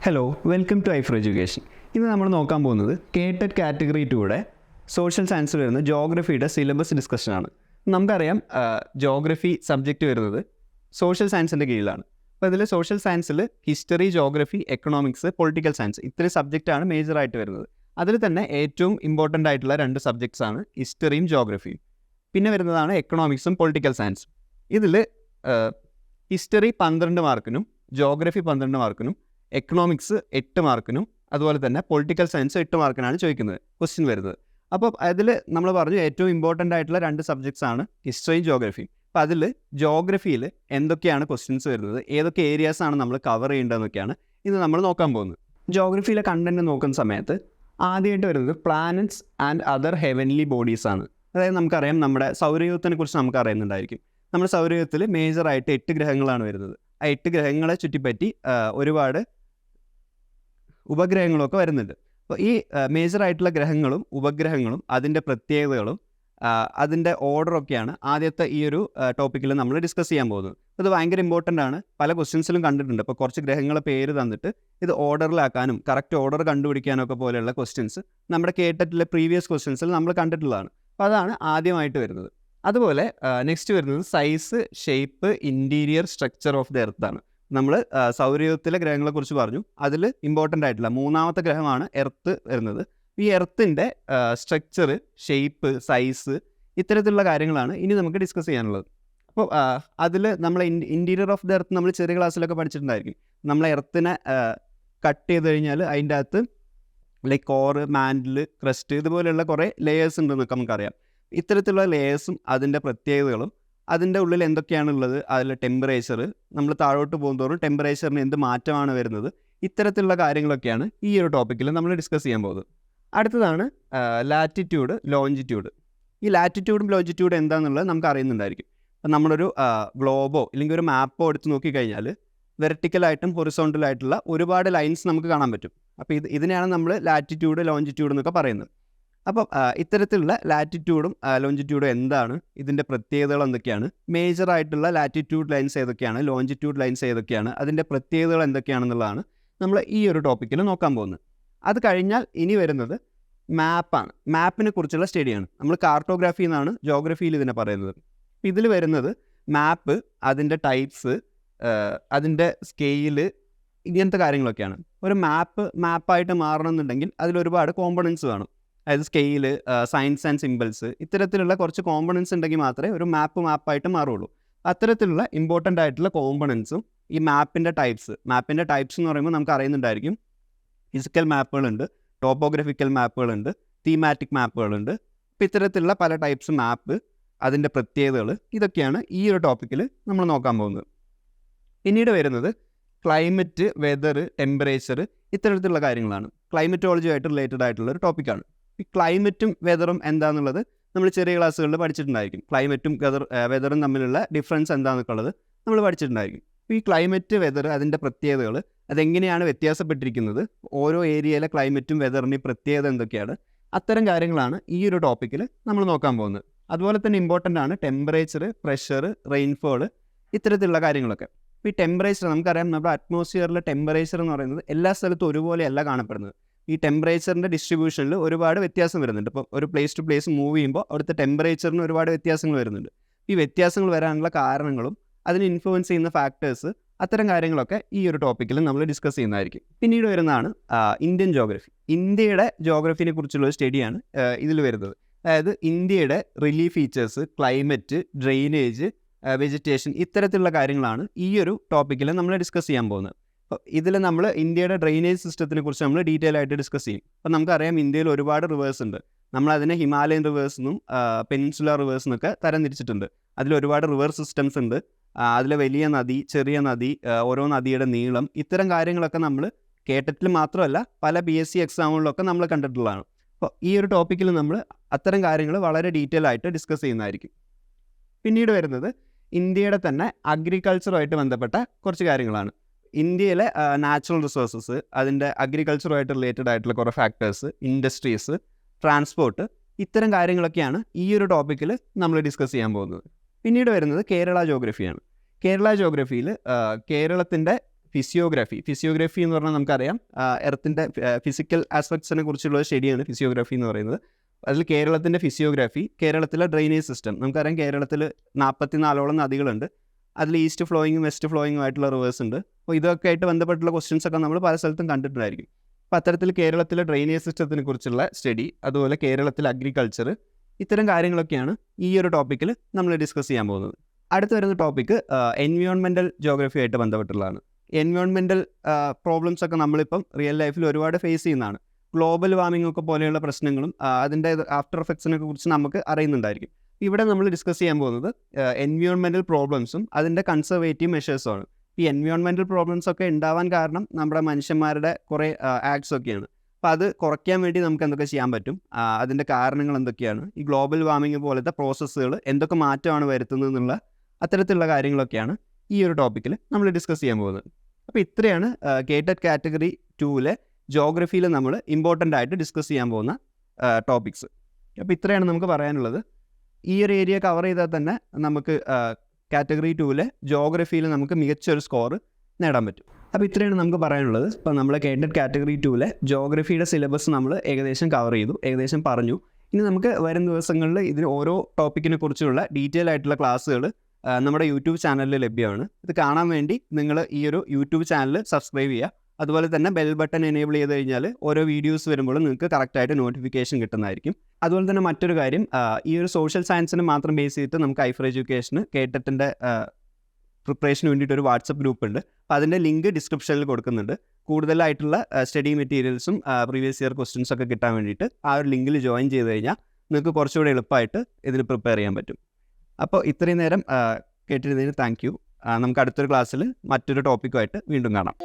Hello welcome to ഐഫർ education ഇന്ന് നമ്മൾ നോക്കാൻ പോകുന്നത് കേട്ടഡ് കാറ്റഗറി ടൂടെ സോഷ്യൽ സയൻസിൽ വരുന്ന ജോഗ്രഫിയുടെ സിലബസ് ഡിസ്കഷനാണ് നമുക്കറിയാം ജോഗ്രഫി സബ്ജക്റ്റ് വരുന്നത് സോഷ്യൽ സയൻസിന്റെ കീഴിലാണ്. അപ്പോൾ ഇതിൽ സോഷ്യൽ സയൻസിൽ history geography economics political science ഇത്രയും സബ്ജക്റ്റാണ് മേജറായിട്ട് വരുന്നത്. അതിൽ തന്നെ ഏറ്റവും ഇമ്പോർട്ടന്റ് ആയിട്ടുള്ള രണ്ട് സബ്ജക്ട്സ് ആണ് ഹിസ്റ്ററിയും ജോഗ്രഫിയും പിന്നെ വരുന്നതാണ് എക്കണോമിക്സും പൊളിറ്റിക്കൽ സയൻസും ഇതിൽ ഹിസ്റ്ററി പന്ത്രണ്ട് മാർക്കിനും ജോഗ്രഫി പന്ത്രണ്ട് മാർക്കിനും എക്കണോമിക്സ് എട്ട് മാർക്കിനും അതുപോലെ തന്നെ പൊളിറ്റിക്കൽ സയൻസ് എട്ട് മാർക്കിനാണ് ചോദിക്കുന്നത് ക്വസ്റ്റ്യൻ വരുന്നത്. അപ്പോൾ അതിൽ നമ്മൾ പറഞ്ഞു ഏറ്റവും ഇമ്പോർട്ടന്റ് ആയിട്ടുള്ള രണ്ട് സബ്ജക്ട്സ് ആണ് ഹിസ്റ്ററിയും ജോഗ്രഫിയും അപ്പോൾ അതിൽ ജോഗ്രഫിയിൽ എന്തൊക്കെയാണ് ക്വസ്റ്റ്യൻസ് വരുന്നത് ഏതൊക്കെ ഏരിയാസ് ആണ് നമ്മൾ കവർ ചെയ്യേണ്ടതെന്നൊക്കെയാണ് ഇത് നമ്മൾ നോക്കാൻ പോകുന്നത്. ജോഗ്രഫിയിലെ കണ്ടന്റ് നോക്കുന്ന സമയത്ത് ആദ്യമായിട്ട് വരുന്നത് planets and other heavenly bodies ആണ്. അതായത് നമുക്കറിയാം നമ്മുടെ സൗരയൂഥത്തിനെ കുറിച്ച് നമുക്ക് അറിയുന്നുണ്ടായിരിക്കും നമ്മുടെ സൗരയൂഥത്തിൽ മേജറായിട്ട് എട്ട് ഗ്രഹങ്ങളാണ് വരുന്നത്. ആ എട്ട് ഗ്രഹങ്ങളെ ചുറ്റിപ്പറ്റി ഒരുപാട് ഉപഗ്രഹങ്ങളൊക്കെ വരുന്നുണ്ട്. അപ്പോൾ ഈ മേജർ ആയിട്ടുള്ള ഗ്രഹങ്ങളും ഉപഗ്രഹങ്ങളും അതിന്റെ പ്രത്യേകതകളും അതിന്റെ ഓർഡറൊക്കെയാണ് ആദ്യത്തെ ഈ ഒരു ടോപ്പിക്കിൽ നമ്മൾ ഡിസ്കസ് ചെയ്യാൻ പോകുന്നത്. ഇത് ഭയങ്കര ഇമ്പോർട്ടന്റ് ആണ്. പല ക്വസ്റ്റ്യൻസിലും കണ്ടിട്ടുണ്ട്. അപ്പോൾ കുറച്ച് ഗ്രഹങ്ങളെ പേര് തന്നിട്ട് ഇത് ഓർഡറിലാക്കാനും കറക്റ്റ് ഓർഡർ കണ്ടുപിടിക്കാനും ഒക്കെ പോലെയുള്ള ക്വസ്റ്റ്യൻസ് നമ്മുടെ കേട്ടിട്ടുള്ള പ്രീവിയസ് ക്വസ്റ്റ്യൻസിൽ നമ്മൾ കണ്ടിട്ടുള്ളതാണ്. അപ്പോൾ അതാണ് ആദ്യമായിട്ട് വരുന്നത്. അതുപോലെ നെക്സ്റ്റ് വരുന്നത് size shape interior structure of the earth ആണ്. നമ്മൾ സൗരയൂഥത്തിലെ ഗ്രഹങ്ങളെക്കുറിച്ച് പറഞ്ഞു. അതിൽ ഇമ്പോർട്ടന്റ് ആയിട്ടുള്ള മൂന്നാമത്തെ ഗ്രഹമാണ് എർത്ത് വരുന്നത്. ഈ എർത്തിന്റെ സ്ട്രക്ചർ ഷേപ്പ് സൈസ് ഇത്തരത്തിലുള്ള കാര്യങ്ങളാണ് ഇനി നമുക്ക് ഡിസ്കസ് ചെയ്യാനുള്ളത്. അപ്പോൾ അതിൽ നമ്മൾ ഇന്റീരിയർ ഓഫ് ദ എർത്ത് നമ്മൾ ചെറിയ ക്ലാസ്സിലൊക്കെ പഠിച്ചിട്ടുണ്ടായിരിക്കും. നമ്മൾ എർത്തിനെ കട്ട് ചെയ്ത് കഴിഞ്ഞാൽ അതിന്റെ അകത്ത് ലൈക്ക് കോറ് മാൻഡിൽ ക്രസ്റ്റ് ഇതുപോലെയുള്ള കുറേ ലെയേഴ്സ് ഉണ്ടെന്നൊക്കെ നമുക്കറിയാം. ഇത്തരത്തിലുള്ള ലെയേഴ്സും അതിന്റെ പ്രത്യേകതകളും അതിന്റെ ഉള്ളിൽ എന്തൊക്കെയാണുള്ളത്? അതിലെ ടെമ്പറേച്ചർ നമ്മൾ താഴോട്ട് പോകുന്തോറും ടെമ്പറേച്ചറിന് എന്ത് മാറ്റമാണ് വരുന്നത്? ഇത്തരത്തിലുള്ള കാര്യങ്ങളൊക്കെയാണ് ഈ ഒരു ടോപ്പിക്കിൽ നമ്മൾ ഡിസ്കസ് ചെയ്യാൻ പോകുന്നത്. അടുത്തതാണ് ലാറ്റിറ്റ്യൂഡ് ലോഞ്ചിറ്റ്യൂഡ് ഈ ലാറ്റിറ്റ്യൂഡും ലോഞ്ചിറ്റ്യൂഡും എന്താണെന്നുള്ളത് നമുക്ക് അറിയുന്നുണ്ടായിരിക്കും. അപ്പം നമ്മളൊരു ഗ്ലോബോ ഇല്ലെങ്കിൽ ഒരു മാപ്പോ എടുത്ത് നോക്കിക്കഴിഞ്ഞാൽ വെർട്ടിക്കലായിട്ടും ഹൊറിസോണ്ടലായിട്ടുള്ള ഒരുപാട് ലൈൻസ് നമുക്ക് കാണാൻ പറ്റും. അപ്പോൾ ഇത് ഇതിനെയാണ് നമ്മൾ ലാറ്റിറ്റ്യൂഡ് ലോഞ്ചിറ്റ്യൂഡ് എന്നൊക്കെ പറയുന്നത്. അപ്പം ഇത്തരത്തിലുള്ള ലാറ്റിറ്റ്യൂഡും ലോഞ്ചിറ്റ്യൂഡും എന്താണ്? ഇതിന്റെ പ്രത്യേകതകൾ എന്തൊക്കെയാണ്? മേജർ ആയിട്ടുള്ള ലാറ്റിറ്റ്യൂഡ് ലൈൻസ് ഏതൊക്കെയാണ്? ലോഞ്ചിറ്റ്യൂഡ് ലൈൻസ് ഏതൊക്കെയാണ്? അതിന്റെ പ്രത്യേകതകൾ എന്തൊക്കെയാണെന്നുള്ളതാണ് നമ്മൾ ഈ ഒരു ടോപ്പിക്കിൽ നോക്കാൻ പോകുന്നത്. അത് കഴിഞ്ഞാൽ ഇനി വരുന്നത് മാപ്പാണ് മാപ്പിനെ കുറിച്ചുള്ള സ്റ്റഡിയാണ് നമ്മൾ കാർട്ടോഗ്രാഫി എന്നാണ് ജോഗ്രഫിയിൽ ഇതിനെ പറയുന്നത്. ഇതിൽ വരുന്നത് മാപ്പ് അതിന്റെ ടൈപ്സ് അതിന്റെ സ്കെയിൽ ഇങ്ങനത്തെ കാര്യങ്ങളൊക്കെയാണ്. ഒരു മാപ്പ് മാപ്പായിട്ട് മാറണമെന്നുണ്ടെങ്കിൽ അതിൽ ഒരുപാട് കോമ്പണൻസ് വേണം. അതായത് സ്കെയിൽ സയൻസ് ആൻഡ് സിമ്പിൾസ് ഇത്തരത്തിലുള്ള കുറച്ച് കോമ്പണൻസ് ഉണ്ടെങ്കിൽ മാത്രമേ ഒരു മാപ്പ് മാപ്പായിട്ട് മാറുള്ളൂ. അത്തരത്തിലുള്ള ഇമ്പോർട്ടന്റ് ആയിട്ടുള്ള കോമ്പണൻസും ഈ മാപ്പിന്റെ ടൈപ്സ് മാപ്പിന്റെ ടൈപ്സ് എന്ന് പറയുമ്പോൾ നമുക്ക് അറിയുന്നുണ്ടായിരിക്കും. ഫിസിക്കൽ മാപ്പുകളുണ്ട് ടോപ്പോഗ്രഫിക്കൽ മാപ്പുകളുണ്ട് തീമാറ്റിക് മാപ്പുകളുണ്ട് അപ്പോൾ ഇത്തരത്തിലുള്ള പല ടൈപ്സ് മാപ്പ് അതിന്റെ പ്രത്യേകതകൾ ഇതൊക്കെയാണ് ഈ ഒരു ടോപ്പിക്കിൽ നമ്മൾ നോക്കാൻ പോകുന്നത്. പിന്നീട് വരുന്നത് ക്ലൈമറ്റ് വെതർ ടെമ്പറേച്ചർ ഇത്തരത്തിലുള്ള കാര്യങ്ങളാണ്. ക്ലൈമറ്റോളജിയുമായിട്ട് റിലേറ്റഡ് ആയിട്ടുള്ള ഒരു ടോപ്പിക്കാണ് ഈ ക്ലൈമറ്റും വെതറും എന്താണെന്നുള്ളത് നമ്മൾ ചെറിയ ക്ലാസ്സുകളിൽ പഠിച്ചിട്ടുണ്ടായിരിക്കും. ക്ലൈമറ്റും വെതർ വെതറും തമ്മിലുള്ള ഡിഫറൻസ് എന്താണെന്നൊക്കെ ഉള്ളത് നമ്മൾ പഠിച്ചിട്ടുണ്ടായിരിക്കും. ഈ ക്ലൈമറ്റ് വെതർ അതിന്റെ പ്രത്യേകതകൾ അതെങ്ങനെയാണ് വ്യത്യാസപ്പെട്ടിരിക്കുന്നത്? ഓരോ ഏരിയയിലെ ക്ലൈമറ്റും വെതറിന്റെ പ്രത്യേകത എന്തൊക്കെയാണ്? അത്തരം കാര്യങ്ങളാണ് ഈ ഒരു ടോപ്പിക്കിൽ നമ്മൾ നോക്കാൻ പോകുന്നത്. അതുപോലെ തന്നെ ഇമ്പോർട്ടന്റ് ആണ് ടെമ്പറേച്ചർ പ്രഷർ റെയിൻഫോൾ ഇത്തരത്തിലുള്ള കാര്യങ്ങളൊക്കെ. ഈ ടെമ്പറേച്ചർ നമുക്കറിയാം നമ്മുടെ അറ്റ്മോസ്ഫിയറിലെ ടെമ്പറേച്ചർ എന്ന് പറയുന്നത് എല്ലാ സ്ഥലത്തും ഒരുപോലെയല്ല കാണപ്പെടുന്നത്. ഈ ടെമ്പറേച്ചറിന്റെ ഡിസ്ട്രിബ്യൂഷനിൽ ഒരുപാട് വ്യത്യാസം വരുന്നുണ്ട്. ഇപ്പോൾ ഒരു പ്ലേസ് ടു പ്ലേസ് മൂവ് ചെയ്യുമ്പോൾ അവിടുത്തെ ടെമ്പറേച്ചറിന് ഒരുപാട് വ്യത്യാസങ്ങൾ വരുന്നുണ്ട്. ഈ വ്യത്യാസങ്ങൾ വരാനുള്ള കാരണങ്ങളും അതിനെ ഇൻഫ്ലുവൻസ് ചെയ്യുന്ന ഫാക്ടേഴ്സ് അത്തരം കാര്യങ്ങളൊക്കെ ഈ ഒരു ടോപ്പിക്കിൽ നമ്മൾ ഡിസ്കസ് ചെയ്യുന്നതായിരിക്കും. പിന്നീട് വരുന്നതാണ് ഇന്ത്യൻ ജോഗ്രഫി ഇന്ത്യയുടെ ജോഗ്രഫിനെ കുറിച്ചുള്ള സ്റ്റഡിയാണ് ഇതിൽ വരുന്നത്. അതായത് ഇന്ത്യയുടെ relief features climate drainage vegetation ഇത്തരത്തിലുള്ള കാര്യങ്ങളാണ് ഈ ഒരു ടോപ്പിക്കിൽ നമ്മൾ ഡിസ്കസ് ചെയ്യാൻ പോകുന്നത്. ഇതിൽ നമ്മൾ ഇന്ത്യയുടെ ഡ്രെയിനേജ് സിസ്റ്റത്തിനെ കുറിച്ച് നമ്മൾ ഡീറ്റെയിൽ ആയിട്ട് ഡിസ്കസ് ചെയ്യും. അപ്പോൾ നമുക്കറിയാം ഇന്ത്യയിൽ ഒരുപാട് റിവേഴ്സ് ഉണ്ട്. നമ്മൾ അതിനെ ഹിമാലയൻ റിവേഴ്സ് എന്നും പെനിൻസുല റിവേഴ്സ് എന്നൊക്കെ തരംതിരിച്ചിട്ടുണ്ട്. അതിൽ ഒരുപാട് റിവർ സിസ്റ്റംസ് ഉണ്ട്. അതിലെ വലിയ നദി ചെറിയ നദി ഓരോ നദിയുടെ നീളം ഇത്തരം കാര്യങ്ങളൊക്കെ നമ്മൾ കേട്ടിട്ടിൽ മാത്രമല്ല പല പി എസ് സി എക്സാമുകളിലൊക്കെ നമ്മൾ കണ്ടിട്ടുള്ളതാണ്. അപ്പോൾ ഈ ഒരു ടോപ്പിക്കിൽ നമ്മൾ അത്തരം കാര്യങ്ങൾ വളരെ ഡീറ്റെയിൽ ആയിട്ട് ഡിസ്കസ് ചെയ്യുന്നതായിരിക്കും. പിന്നീട് വരുന്നത് ഇന്ത്യയുടെ തന്നെ അഗ്രികൾച്ചറുമായിട്ട് ബന്ധപ്പെട്ട കുറച്ച് കാര്യങ്ങളാണ്. ഇന്ത്യയിലെ നാച്ചുറൽ റിസോഴ്സസ് അതിന്റെ അഗ്രികൾച്ചറുമായിട്ട് റിലേറ്റഡ് ആയിട്ടുള്ള കുറേ ഫാക്ടേഴ്സ് ഇൻഡസ്ട്രീസ് ട്രാൻസ്പോർട്ട് ഇത്തരം കാര്യങ്ങളൊക്കെയാണ് ഈ ഒരു ടോപ്പിക്കിൽ നമ്മൾ ഡിസ്കസ് ചെയ്യാൻ പോകുന്നത്. പിന്നീട് വരുന്നത് കേരള ജോഗ്രഫിയാണ് കേരള ജോഗ്രഫിയിൽ കേരളത്തിന്റെ ഫിസിയോഗ്രഫി ഫിസിയോഗ്രഫി എന്ന് പറഞ്ഞാൽ നമുക്കറിയാം എർത്തിന്റെ ഫിസിക്കൽ ആസ്പെക്ട്സിനെ കുറിച്ചുള്ള സ്റ്റഡിയാണ് ഫിസിയോഗ്രഫി എന്ന് പറയുന്നത്. അതിൽ കേരളത്തിന്റെ ഫിസിയോഗ്രഫി കേരളത്തിലെ ഡ്രെയിനേജ് സിസ്റ്റം നമുക്കറിയാം കേരളത്തിൽ നാൽപ്പത്തി നാലോളം നദികളുണ്ട്. അതിൽ ഈസ്റ്റ് ഫ്ലോയിങ്ങും വെസ്റ്റ് ഫ്ലോയിങ്ങും ആയിട്ടുള്ള റിവേഴ്സ് ഉണ്ട്. അപ്പോൾ ഇതൊക്കെ ആയിട്ട് ബന്ധപ്പെട്ടുള്ള ക്വസ്റ്റ്യൻസ് ഒക്കെ നമ്മൾ പല സ്ഥലത്തും കണ്ടിട്ടുണ്ടായിരിക്കും. അപ്പോൾ അത്തരത്തിൽ കേരളത്തിലെ ഡ്രെയിനേജ് സിസ്റ്റത്തിനെ കുറിച്ചുള്ള സ്റ്റഡി അതുപോലെ കേരളത്തിലെ അഗ്രികൾച്ചർ ഇത്തരം കാര്യങ്ങളൊക്കെയാണ് ഈ ഒരു ടോപ്പിക്കിൽ നമ്മൾ ഡിസ്കസ് ചെയ്യാൻ പോകുന്നത്. അടുത്ത് വരുന്ന ടോപ്പിക്ക് എൻവിയോൺമെന്റൽ ജോഗ്രഫി ആയിട്ട് ബന്ധപ്പെട്ടുള്ളതാണ്. എൻവയോൺമെന്റൽ പ്രോബ്ലംസ് ഒക്കെ നമ്മളിപ്പം റിയൽ ലൈഫിൽ ഒരുപാട് ഫേസ് ചെയ്യുന്നതാണ്. ഗ്ലോബൽ വാർമിംഗ് ഒക്കെ പോലെയുള്ള പ്രശ്നങ്ങളും അതിന്റെ ആഫ്റ്റർ എഫക്ട്സിനെ കുറിച്ച് നമുക്ക് അറിയുന്നുണ്ടായിരിക്കും. ഇവിടെ നമ്മൾ ഡിസ്കസ് ചെയ്യാൻ പോകുന്നത് എൻവിയോൺമെന്റൽ പ്രോബ്ലംസും അതിന്റെ കൺസർവേറ്റീവ് മെഷേഴ്സുമാണ് ഈ എൻവിയോൺമെന്റൽ പ്രോബ്ലംസ് ഒക്കെ ഉണ്ടാവാൻ കാരണം നമ്മുടെ മനുഷ്യന്മാരുടെ കുറേ ആക്ട്സ് ഒക്കെയാണ്. അപ്പോൾ അത് കുറയ്ക്കാൻ വേണ്ടി നമുക്ക് എന്തൊക്കെ ചെയ്യാൻ പറ്റും? അതിന്റെ കാരണങ്ങൾ എന്തൊക്കെയാണ്? ഈ ഗ്ലോബൽ വാർമിംഗ് പോലത്തെ പ്രോസസ്സുകൾ എന്തൊക്കെ മാറ്റമാണ് വരുത്തുന്നത് എന്നുള്ള അത്തരത്തിലുള്ള കാര്യങ്ങളൊക്കെയാണ് ഈ ഒരു ടോപ്പിക്കിൽ നമ്മൾ ഡിസ്കസ് ചെയ്യാൻ പോകുന്നത്. അപ്പോൾ ഇത്രയാണ് കേറ്റഡ് കാറ്റഗറി ടൂവിലെ ജോഗ്രഫിയിൽ നമ്മൾ ഇമ്പോർട്ടന്റ് ആയിട്ട് ഡിസ്കസ് ചെയ്യാൻ പോകുന്ന ടോപ്പിക്സ് അപ്പോൾ ഇത്രയാണ് നമുക്ക് പറയാനുള്ളത്. ഈ ഒരു ഏരിയ കവർ ചെയ്താൽ തന്നെ നമുക്ക് കാറ്റഗറി ടൂവിലെ ജോഗ്രഫിയിൽ നമുക്ക് മികച്ചൊരു സ്കോർ നേടാൻ പറ്റും. അപ്പോൾ ഇത്രയാണ് നമുക്ക് പറയാനുള്ളത്. ഇപ്പോൾ നമ്മൾ കേട്ടഡ് കാറ്റഗറി ടൂവിലെ ജോഗ്രഫിയുടെ സിലബസ് നമ്മൾ ഏകദേശം കവർ ചെയ്തു ഏകദേശം പറഞ്ഞു. ഇനി നമുക്ക് വരും ദിവസങ്ങളിൽ ഇതിന് ഓരോ ടോപ്പിക്കിനെ കുറിച്ചുള്ള ഡീറ്റെയിൽ ആയിട്ടുള്ള ക്ലാസ്സുകൾ നമ്മുടെ യൂട്യൂബ് ചാനലിൽ ലഭ്യമാണ്. ഇത് കാണാൻ വേണ്ടി നിങ്ങൾ ഈ ഒരു യൂട്യൂബ് ചാനൽ സബ്സ്ക്രൈബ് ചെയ്യുക. അതുപോലെ തന്നെ ബെൽ ബട്ടൺ എനേബിൾ ചെയ്ത് കഴിഞ്ഞാൽ ഓരോ വീഡിയോസ് വരുമ്പോഴും നിങ്ങൾക്ക് കറക്റ്റായിട്ട് നോട്ടിഫിക്കേഷൻ കിട്ടുന്നതായിരിക്കും. അതുപോലെ തന്നെ മറ്റൊരു കാര്യം ഈ ഒരു സോഷ്യൽ സയൻസിന് മാത്രം ബേസ് ചെയ്തിട്ട് നമുക്ക് ഐഫർ എഡ്യൂക്കേഷന് കേട്ടറ്റിന്റെ പ്രിപ്പറേഷന് വേണ്ടിയിട്ട് ഒരു വാട്സപ്പ് ഗ്രൂപ്പ് ഉണ്ട്. അപ്പോൾ അതിന്റെ ലിങ്ക് ഡിസ്ക്രിപ്ഷനിൽ കൊടുക്കുന്നുണ്ട്. കൂടുതലായിട്ടുള്ള സ്റ്റഡി മെറ്റീരിയൽസും പ്രീവിയസ് ഇയർ ക്വസ്റ്റ്യൻസ് ഒക്കെ കിട്ടാൻ വേണ്ടിയിട്ട് ആ ഒരു ലിങ്കിൽ ജോയിൻ ചെയ്ത് കഴിഞ്ഞാൽ നിങ്ങൾക്ക് കുറച്ചുകൂടെ എളുപ്പമായിട്ട് ഇതിന് പ്രിപ്പയർ ചെയ്യാൻ പറ്റും. അപ്പോൾ ഇത്രയും നേരം കേട്ടിരുന്നതിന് താങ്ക് നമുക്ക് അടുത്തൊരു ക്ലാസ്സിൽ മറ്റൊരു ടോപ്പിക്കുമായിട്ട് വീണ്ടും കാണാം.